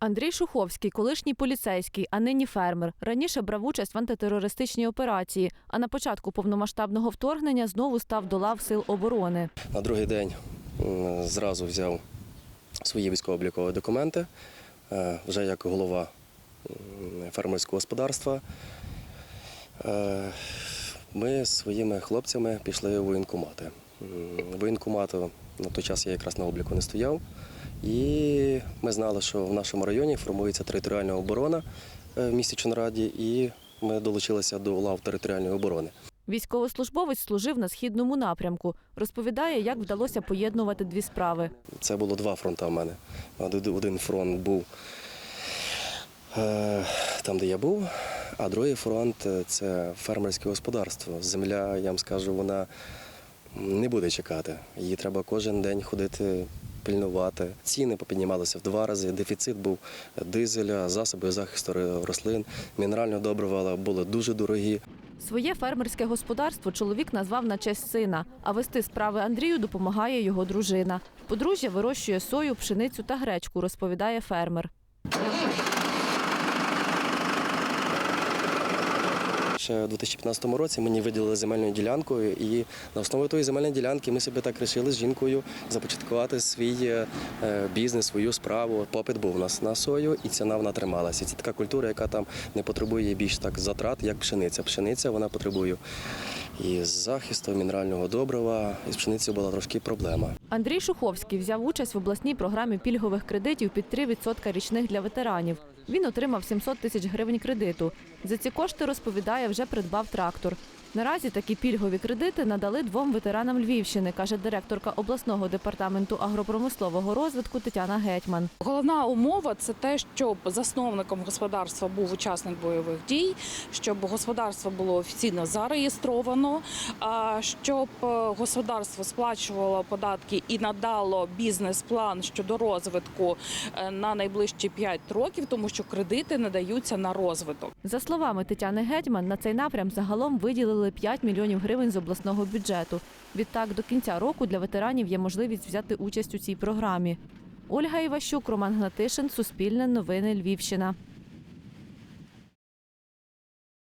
Андрій Шуховський, колишній поліцейський, а нині фермер. Раніше брав участь в антитерористичній операції, а на початку повномасштабного вторгнення знову став до лав сил оборони. На другий день зразу взяв свої військово-облікові документи, е, вже як голова фермерського господарства. Е, Ми з своїми хлопцями пішли в воєнкомати. Воєнкомату на той час я якраз на обліку не стояв. І ми знали, що в нашому районі формується територіальна оборона е, в місті Чонраді, і ми долучилися до лав територіальної оборони. Військовослужбовець служив на східному напрямку. Розповідає, як вдалося поєднувати дві справи. Це було два фронти в мене. Один- Один фронт був е, там, де я був, а другий фронт е, це фермерське господарство. Земля, я вам скажу, вона не буде чекати. Її треба кожен день ходити. Пильнувати. Ціни попіднімалися в два рази. Дефіцит був дизеля, засоби захисту рослин, мінерального добрива були дуже дорогі. Своє фермерське господарство чоловік назвав на честь сина, а вести справи Андрію допомагає його дружина. Подружжя вирощує сою, пшеницю та гречку, розповідає фермер. Ще у 2015 році мені виділили земельну ділянку, і на основі тої земельної ділянки ми собі так вирішили з жінкою започаткувати свій е, бізнес, свою справу. Попит був у нас на сою, і ціна вона трималася. Це така культура, яка там не потребує більш так затрат, як пшениця. Пшениця вона потребує і захисту, мінерального добрива. І з пшеницею була трошки проблема. Андрій Шуховський взяв участь в обласній програмі пільгових кредитів під 3% річних для ветеранів. Він отримав 700 тисяч гривень кредиту. За ці кошти, розповідає, вже придбав трактор. Наразі такі пільгові кредити надали двом ветеранам Львівщини, каже директорка обласного департаменту агропромислового розвитку Тетяна Гетьман. Головна умова це те, щоб засновником господарства був учасник бойових дій, щоб господарство було офіційно зареєстровано, щоб е, господарство сплачувало податки і надало бізнес-план щодо розвитку е, на найближчі 5 років, тому що кредити надаються на розвиток. За словами Тетяни Гетьман, на цей напрям загалом виділили 5 мільйонів гривень з обласного бюджету. Відтак, до кінця року для ветеранів є можливість взяти участь у цій програмі. Ольга Іващук, Роман Гнатишин, Суспільне новини Львівщина.